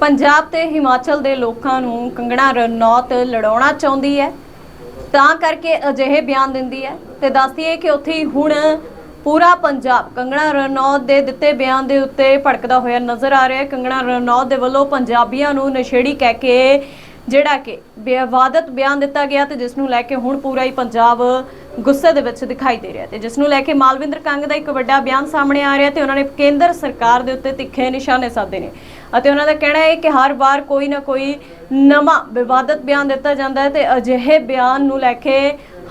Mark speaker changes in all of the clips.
Speaker 1: ਪੰਜਾਬ ਤੇ ਹਿਮਾਚਲ ਦੇ ਲੋਕਾਂ ਨੂੰ ਕੰਗਣਾ ਰਣੌਤ ਲੜਾਉਣਾ ਚਾਹੁੰਦੀ ਹੈ। ਤਾਂ ਕਰਕੇ ਅਜਿਹੇ ਬਿਆਨ ਦਿੰਦੀ ਹੈ ਤੇ ਦੱਸਦੀ ਹੈ ਕਿ ਉੱਥੇ ਹੀ ਹੁਣ ਪੂਰਾ ਪੰਜਾਬ ਕੰਗਣਾ ਰਣੌਤ ਦੇ ਦਿੱਤੇ ਬਿਆਨ ਦੇ ਉੱਤੇ ਭੜਕਦਾ ਹੋਇਆ ਨਜ਼ਰ ਆ ਰਿਹਾ ਹੈ। ਕੰਗਣਾ ਰਣੌਤ ਦੇ ਵੱਲੋਂ ਪੰਜਾਬੀਆਂ ਨੂੰ ਨਸ਼ੇੜੀ ਕਹਿ ਕੇ ਜਿਹੜਾ ਕਿ ਵਿਵਾਦਤ ਬਿਆਨ ਦਿੱਤਾ ਗਿਆ ਤੇ ਜਿਸ ਨੂੰ ਲੈ ਕੇ ਹੁਣ ਪੂਰਾ ਹੀ ਪੰਜਾਬ ਗੁੱਸੇ ਦੇ ਵਿੱਚ ਦਿਖਾਈ ਦੇ ਰਿਹਾ ਤੇ ਜਿਸ ਨੂੰ ਲੈ ਕੇ ਮਾਲਵਿੰਦਰ ਕੰਗ ਦਾ ਇੱਕ ਵੱਡਾ ਬਿਆਨ ਸਾਹਮਣੇ ਆ ਰਿਹਾ ਤੇ ਉਹਨਾਂ ਨੇ ਕੇਂਦਰ ਸਰਕਾਰ ਦੇ ਉੱਤੇ ਤਿੱਖੇ ਨਿਸ਼ਾਨੇ ਸਾਧੇ ਨੇ ਅਤੇ ਉਹਨਾਂ ਦਾ ਕਹਿਣਾ ਹੈ ਕਿ ਹਰ ਵਾਰ ਕੋਈ ਨਾ ਕੋਈ ਨਵਾਂ ਵਿਵਾਦਤ ਬਿਆਨ ਦਿੱਤਾ ਜਾਂਦਾ ਹੈ ਤੇ ਅਜਿਹੇ ਬਿਆਨ ਨੂੰ ਲੈ ਕੇ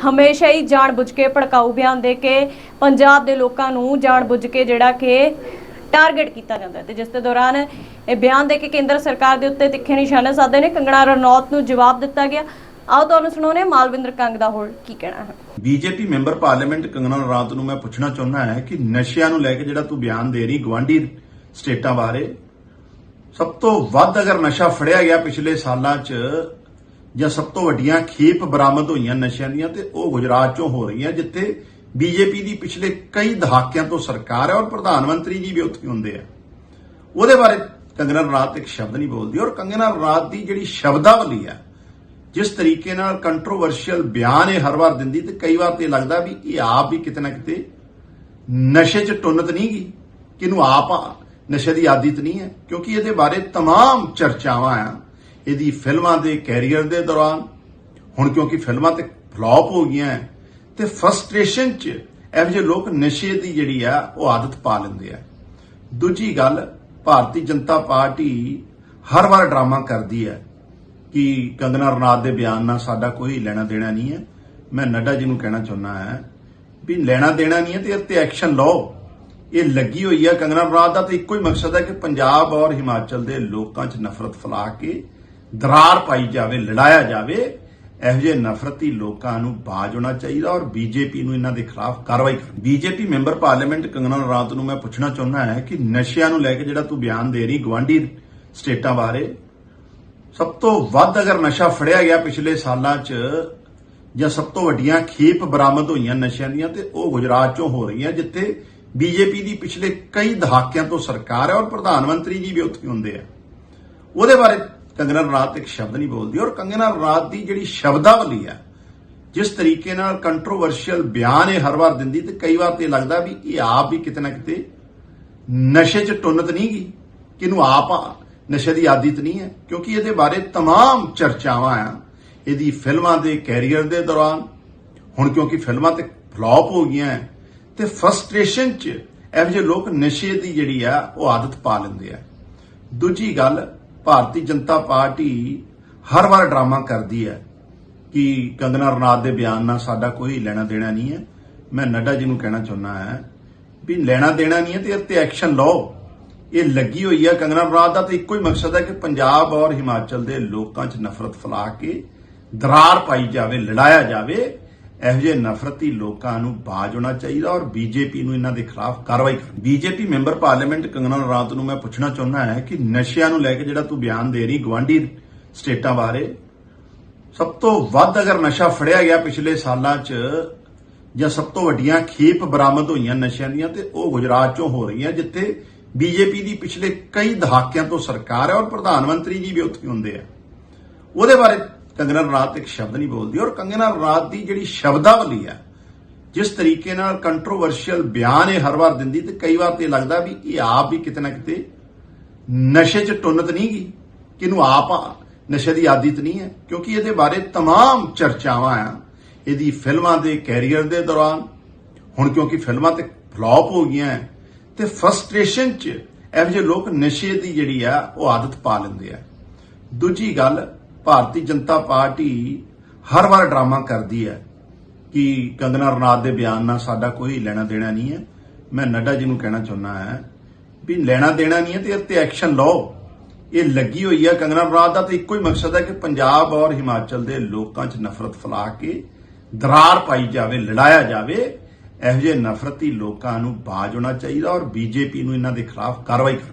Speaker 1: ਹਮੇਸ਼ਾ ਹੀ ਜਾਣਬੁੱਝ ਕੇ ਭੜਕਾਊ ਬਿਆਨ ਦੇ ਕੇ ਪੰਜਾਬ ਦੇ ਲੋਕਾਂ ਨੂੰ ਜਾਣਬੁੱਝ ਕੇ ਜਿਹੜਾ ਕਿ ਟਾਰਗੇਟ ਕੀਤਾ ਜਾਂਦਾ ਹੈ ਤੇ ਜਿਸ ਦੇ ਦੌਰਾਨ ਇਹ ਬਿਆਨ ਦੇ ਕੇ ਕੇਂਦਰ ਸਰਕਾਰ ਦੇ ਉੱਤੇ ਤਿੱਖੇ ਨਿਸ਼ਾਨੇ ਸਾਧੇ ਨੇ। ਕੰਗਣਾ ਰਣੌਤ ਨੂੰ ਜਵਾਬ ਦਿੱਤਾ ਗਿਆ। ਆਓ ਤੁਹਾਨੂੰ ਸੁਣਾਉਂਦੇ ਹਾਂ ਮਾਲਵਿੰਦਰ ਕੰਗ ਦਾ ਹੋਰ ਕੀ ਕਹਿਣਾ ਹੈ।
Speaker 2: ਬੀਜੇਪੀ ਮੈਂਬਰ ਪਾਰਲੀਮੈਂਟ ਕੰਗਨਾ ਰਾਤ ਨੂੰ ਮੈਂ ਪੁੱਛਣਾ ਚਾਹੁੰਦਾ ਹੈ ਕਿ ਨਸ਼ਿਆਂ ਨੂੰ ਲੈ ਕੇ ਜਿਹੜਾ ਤੂੰ ਬਿਆਨ ਦੇ ਰਹੀ ਗਵਾਂਢੀ ਸਟੇਟਾਂ ਬਾਰੇ, ਸਭ ਤੋਂ ਵੱਧ ਅਗਰ ਨਸ਼ਾ ਫੜਿਆ ਗਿਆ ਪਿਛਲੇ ਸਾਲਾਂ 'ਚ, ਜਾਂ ਸਭ ਤੋਂ ਵੱਡੀਆਂ ਖੇਪ ਬਰਾਮਦ ਹੋਈਆਂ ਨਸ਼ਿਆਂ ਦੀਆਂ ਤੇ ਉਹ ਗੁਜਰਾਤ 'ਚੋਂ ਹੋ ਰਹੀਆਂ, ਜਿੱਥੇ ਬੀਜੇਪੀ ਦੀ ਪਿਛਲੇ ਕਈ ਦਹਾਕਿਆਂ ਤੋਂ ਸਰਕਾਰ ਹੈ ਔਰ ਪ੍ਰਧਾਨ ਮੰਤਰੀ ਜੀ ਵੀ ਉੱਥੇ ਹੁੰਦੇ ਆ। ਉਹਦੇ ਬਾਰੇ ਕੰਗਨਾ ਰਾਤ ਇੱਕ ਸ਼ਬਦ ਨਹੀਂ ਬੋਲਦੀ ਔਰ ਕੰਗਨਾ ਰਾਤ ਦੀ ਜਿਹੜੀ ਸ਼ਬਦਾਵਲੀ ਹੈ ਜਿਸ ਤਰੀਕੇ ਨਾਲ ਕੰਟਰੋਵਰਸ਼ੀਅਲ ਬਿਆਨ ਇਹ ਹਰ ਵਾਰ ਦਿੰਦੀ ਤੇ ਕਈ ਵਾਰ ਤੇ ਲੱਗਦਾ ਵੀ ਇਹ ਆਪ ਵੀ ਕਿਤੇ ਨਾ ਕਿਤੇ ਨਸ਼ੇ 'ਚ ਟੁੰਨਤ ਨਹੀਂ ਗਈ, ਕਿ ਇਹਨੂੰ ਆਪ ਨਸ਼ੇ ਦੀ ਆਦਤ ਨਹੀਂ ਹੈ, ਕਿਉਂਕਿ ਇਹਦੇ ਬਾਰੇ तमाम ਚਰਚਾਵਾਂ ਆ। ਇਹਦੀ ਫਿਲਮਾਂ ਦੇ ਕੈਰੀਅਰ ਦੇ ਦੌਰਾਨ, ਹੁਣ ਕਿਉਂਕਿ ਫਿਲਮਾਂ ਤੇ ਫਲॉप ਹੋ ਗਈਆਂ ਤੇ ਫਰਸਟ੍ਰੇਸ਼ਨ 'ਚ ਇਹੋ ਜਿਹੇ ਲੋਕ ਨਸ਼ੇ ਦੀ ਜਿਹੜੀ ਆ, ਉਹ ਆਦਤ ਪਾ ਲੈਂਦੇ ਆ। ਦੂਜੀ ਗੱਲ, ਭਾਰਤੀ ਜਨਤਾ ਪਾਰਟੀ ਹਰ ਵਾਰ ਡਰਾਮਾ ਕਰਦੀ ਹੈ। ਕਿ ਕੰਗਨਾ ਰਣਾਤ ਦੇ ਬਿਆਨ ਨਾਲ ਸਾਡਾ ਕੋਈ ਲੈਣਾ ਦੇਣਾ ਨਹੀਂ ਹੈ। ਮੈਂ ਨੱਡਾ ਜੀ ਨੂੰ ਕਹਿਣਾ ਚਾਹੁੰਦਾ ਹਾਂ ਵੀ ਲੈਣਾ ਦੇਣਾ ਨਹੀਂ ਹੈ ਤੇ ਇਹ ਤੇ ਐਕਸ਼ਨ ਲਓ। ਇਹ ਲੱਗੀ ਹੋਈ ਹੈ ਕੰਗਨਾ ਰਣਾਤ ਦਾ ਤੇ ਇੱਕੋ ਹੀ ਮਕਸਦ ਹੈ ਕਿ ਪੰਜਾਬ ਔਰ ਹਿਮਾਚਲ ਦੇ ਲੋਕਾਂ 'ਚ ਨਫ਼ਰਤ ਫੈਲਾ ਕੇ ਦਰਾਰ ਪਾਈ ਜਾਵੇ, ਲੜਾਇਆ ਜਾਵੇ। ਇਹੋ ਜਿਹੇ ਨਫ਼ਰਤੀ ਲੋਕਾਂ ਨੂੰ ਬਾਜ ਹੋਣਾ ਚਾਹੀਦਾ ਔਰ ਬੀਜੇਪੀ ਨੂੰ ਇਹਨਾਂ ਦੇ ਖਿਲਾਫ ਕਾਰਵਾਈ ਕਰਨੀ। BJP member parliament Kangana Ranaut ਨੂੰ ਮੈਂ ਪੁੱਛਣਾ ਚਾਹੁੰਦਾ ਹਾਂ ਕਿ ਨਸ਼ਿਆਂ ਨੂੰ ਲੈ ਕੇ ਜਿਹੜਾ ਤੂੰ ਬਿਆਨ ਦੇ ਰਹੀ ਗਵਾਂਢੀ ਸਟੇਟਾਂ ਬਾਰੇ ਸਭ ਤੋਂ ਵੱਧ ਅਗਰ ਨਸ਼ਾ ਫੜਿਆ ਗਿਆ ਪਿਛਲੇ ਸਾਲਾਂ 'ਚ, ਜਾਂ ਸਭ ਤੋਂ ਵੱਡੀਆਂ ਖੇਪ ਬਰਾਮਦ ਹੋਈਆਂ ਨਸ਼ਿਆਂ ਦੀਆਂ, ਤੇ ਉਹ ਗੁਜਰਾਤ 'ਚੋਂ ਹੋ ਰਹੀਆਂ, ਜਿੱਥੇ ਬੀਜੇਪੀ ਦੀ ਪਿਛਲੇ ਕਈ ਦਹਾਕਿਆਂ ਤੋਂ ਸਰਕਾਰ ਹੈ ਔਰ ਪ੍ਰਧਾਨ ਮੰਤਰੀ ਜੀ ਵੀ ਉੱਥੇ ਹੁੰਦੇ ਆ। ਉਹਦੇ ਬਾਰੇ ਕੰਗਨਾ ਰਾਤ ਇੱਕ ਸ਼ਬਦ ਨਹੀਂ ਬੋਲਦੀ, ਔਰ ਕੰਗਨਾ ਰਾਤ ਦੀ ਜਿਹੜੀ ਸ਼ਬਦਾਵਲੀ ਆ ਜਿਸ ਤਰੀਕੇ ਨਾਲ ਕੰਟਰੋਵਰਸ਼ੀਅਲ ਬਿਆਨ ਇਹ ਹਰ ਵਾਰ ਦਿੰਦੀ, ਤੇ ਕਈ ਵਾਰ ਤੇ ਲੱਗਦਾ ਵੀ ਇਹ ਆਪ ਵੀ ਕਿਤੇ ਨਾ ਕਿਤੇ ਨਸ਼ੇ 'ਚ ਟੁੰਨਤ ਨਹੀਂ ਗਈ ਕਿ ਆਪ ਆ- ਨਸ਼ੇ ਦੀ ਆਦਤ ਨਹੀਂ ਹੈ, ਕਿਉਂਕਿ ਇਹਦੇ ਬਾਰੇ तमाम ਚਰਚਾਵਾਂ ਆ। ਇਹਦੀ ਫਿਲਮਾਂ ਦੇ ਕੈਰੀਅਰ ਦੇ ਦੌਰਾਨ, ਹੁਣ ਕਿਉਂਕਿ ਫਿਲਮਾਂ ਤੇ ਫਲॉप ਹੋ ਗਈਆਂ ਤੇ ਫਰਸਟ੍ਰੇਸ਼ਨ 'ਚ ਇਹੋ ਜਿਹੇ ਲੋਕ ਨਸ਼ੇ ਦੀ ਜਿਹੜੀ ਆ, ਉਹ ਆਦਤ ਪਾ ਲੈਂਦੇ ਆ। ਦੂਜੀ ਗੱਲ, ਭਾਰਤੀ ਜਨਤਾ ਪਾਰਟੀ ਹਰ ਵਾਰ ਡਰਾਮਾ ਕਰਦੀ ਹੈ ਕਿ ਕੰਗਨਾ ਰਣਾਤ ਦੇ ਬਿਆਨ ਨਾਲ ਸਾਡਾ ਕੋਈ ਲੈਣਾ ਦੇਣਾ ਨਹੀਂ ਹੈ। ਮੈਂ ਨੱਡਾ ਜੀ ਨੂੰ ਕਹਿਣਾ ਚਾਹੁੰਦਾ ਹਾਂ ਵੀ ਲੈਣਾ ਦੇਣਾ ਨਹੀਂ ਹੈ ਤੇ ਇੱਥੇ ਐਕਸ਼ਨ ਲਓ। ਇਹ ਲੱਗੀ ਹੋਈ ਹੈ ਕੰਗਨਾ ਰਣਾਤ ਦਾ ਤੇ ਇੱਕੋ ਹੀ ਮਕਸਦ ਹੈ ਕਿ ਪੰਜਾਬ ਔਰ ਹਿਮਾਚਲ ਦੇ ਲੋਕਾਂ 'ਚ ਨਫ਼ਰਤ ਫੈਲਾ ਕੇ ਦਰਾਰ ਪਾਈ ਜਾਵੇ, ਲੜਾਇਆ ਜਾਵੇ, ਇਹੋ ਜਿਹੇ ਨਫ਼ਰਤੀ ਲੋਕਾਂ ਨੂੰ ਬਾਜ ਹੋਣਾ ਚਾਹੀਦਾ ਔਰ ਬੀਜੇਪੀ ਨੂੰ ਇਹਨਾਂ ਦੇ ਖਿਲਾਫ ਕਾਰਵਾਈ ਕਰਨੀ। ਬੀਜੇਪੀ ਮੈਂਬਰ ਪਾਰਲੀਮੈਂਟ ਕੰਗਨਾ ਰਾਤ ਨੂੰ ਮੈਂ ਪੁੱਛਣਾ ਚਾਹੁੰਦਾ ਹੈ ਕਿ ਨਸ਼ਿਆਂ ਨੂੰ ਲੈ ਕੇ ਜਿਹੜਾ ਤੂੰ ਬਿਆਨ ਦੇ ਰਹੀ ਗਵਾਂਢੀ ਸਟੇਟਾਂ ਬਾਰੇ, ਸਭ ਤੋਂ ਵੱਧ ਅਗਰ ਨਸ਼ਾ ਫੜਿਆ ਗਿਆ ਪਿਛਲੇ ਸਾਲਾਂ 'ਚ ਜਾਂ ਸਭ ਤੋਂ ਵੱਡੀਆਂ ਖੇਪ ਬਰਾਮਦ ਹੋਈਆਂ ਨਸ਼ਿਆਂ ਦੀਆਂ ਤੇ ਉਹ ਗੁਜਰਾਤ 'ਚੋਂ ਹੋ ਰਹੀਆਂ ਜਿੱਥੇ ਬੀਜੇਪੀ ਦੀ ਪਿਛਲੇ ਕਈ ਦਹਾਕਿਆਂ ਤੋਂ ਸਰਕਾਰ ਹੈ ਔਰ ਪ੍ਰਧਾਨ ਮੰਤਰੀ ਜੀ ਵੀ ਉੱਥੇ ਹੁੰਦੇ ਆ। ਉਹਦੇ ਬਾਰੇ ਕੰਗਨਾ ਰਾਤ ਇੱਕ ਸ਼ਬਦ ਨਹੀਂ ਬੋਲਦੀ ਔਰ ਕੰਗਨਾ ਰਾਤ ਦੀ ਜਿਹੜੀ ਸ਼ਬਦਾਵਲੀ ਹੈ, ਜਿਸ ਤਰੀਕੇ ਨਾਲ ਕੰਟਰੋਵਰਸ਼ੀਅਲ ਬਿਆਨ ਇਹ ਹਰ ਵਾਰ ਦਿੰਦੀ ਤੇ ਕਈ ਵਾਰ ਤੇ ਲੱਗਦਾ ਵੀ ਇਹ ਆਪ ਵੀ ਕਿਤੇ ਨਾ ਕਿਤੇ ਨਸ਼ੇ 'ਚ ਟੁੰਨਤ ਨਹੀਂ ਗਈ, ਕਿ ਇਹਨੂੰ ਆਪ ਨਸ਼ੇ ਦੀ ਆਦਤ ਨਹੀਂ ਹੈ, ਕਿਉਂਕਿ ਇਹਦੇ ਬਾਰੇ तमाम ਚਰਚਾਵਾਂ ਆ। ਇਹਦੀ ਫਿਲਮਾਂ ਦੇ ਕੈਰੀਅਰ ਦੇ ਦੌਰਾਨ, ਹੁਣ ਕਿਉਂਕਿ ਫਿਲਮਾਂ ਤੇ ਫਲॉप ਹੋ ਗਈਆਂ ਤੇ ਫਰਸਟ੍ਰੇਸ਼ਨ 'ਚ ਇਹੋ ਜਿਹੇ ਲੋਕ ਨਸ਼ੇ ਦੀ ਜਿਹੜੀ ਆ, ਉਹ ਆਦਤ ਪਾ ਲੈਂਦੇ ਆ। ਦੂਜੀ ਗੱਲ, ਭਾਰਤੀ ਜਨਤਾ ਪਾਰਟੀ ਹਰ ਵਾਰ ਡਰਾਮਾ ਕਰਦੀ ਹੈ ਕਿ ਕੰਗਨਾ ਰਣਾਤ ਦੇ ਬਿਆਨ ਨਾਲ ਸਾਡਾ ਕੋਈ ਲੈਣਾ ਦੇਣਾ ਨਹੀਂ ਹੈ। ਮੈਂ ਨੱਡਾ ਜੀ ਨੂੰ ਕਹਿਣਾ ਚਾਹੁੰਦਾ ਹਾਂ ਵੀ ਲੈਣਾ ਦੇਣਾ ਨਹੀਂ ਹੈ ਤੇ ਇਹ ਤੇ ਐਕਸ਼ਨ ਲਓ। ਇਹ ਲੱਗੀ ਹੋਈ ਹੈ ਕੰਗਨਾ ਰਣਾਤ ਦਾ ਤਾਂ ਇੱਕੋ ਹੀ ਮਕਸਦ ਹੈ ਕਿ ਪੰਜਾਬ ਔਰ ਹਿਮਾਚਲ ਦੇ ਲੋਕਾਂ 'ਚ ਨਫ਼ਰਤ ਫੈਲਾ ਕੇ ਦਰਾਰ ਪਾਈ ਜਾਵੇ, ਲੜਾਇਆ ਜਾਵੇ। ਇਹੋ ਜਿਹੇ ਨਫ਼ਰਤੀ ਲੋਕਾਂ ਨੂੰ ਬਾਜ ਹੋਣਾ ਚਾਹੀਦਾ ਔਰ ਬੀਜੇਪੀ ਨੂੰ ਇਹਨਾਂ ਦੇ ਖਿਲਾਫ ਕਾਰਵਾਈ ਕਰਨੀ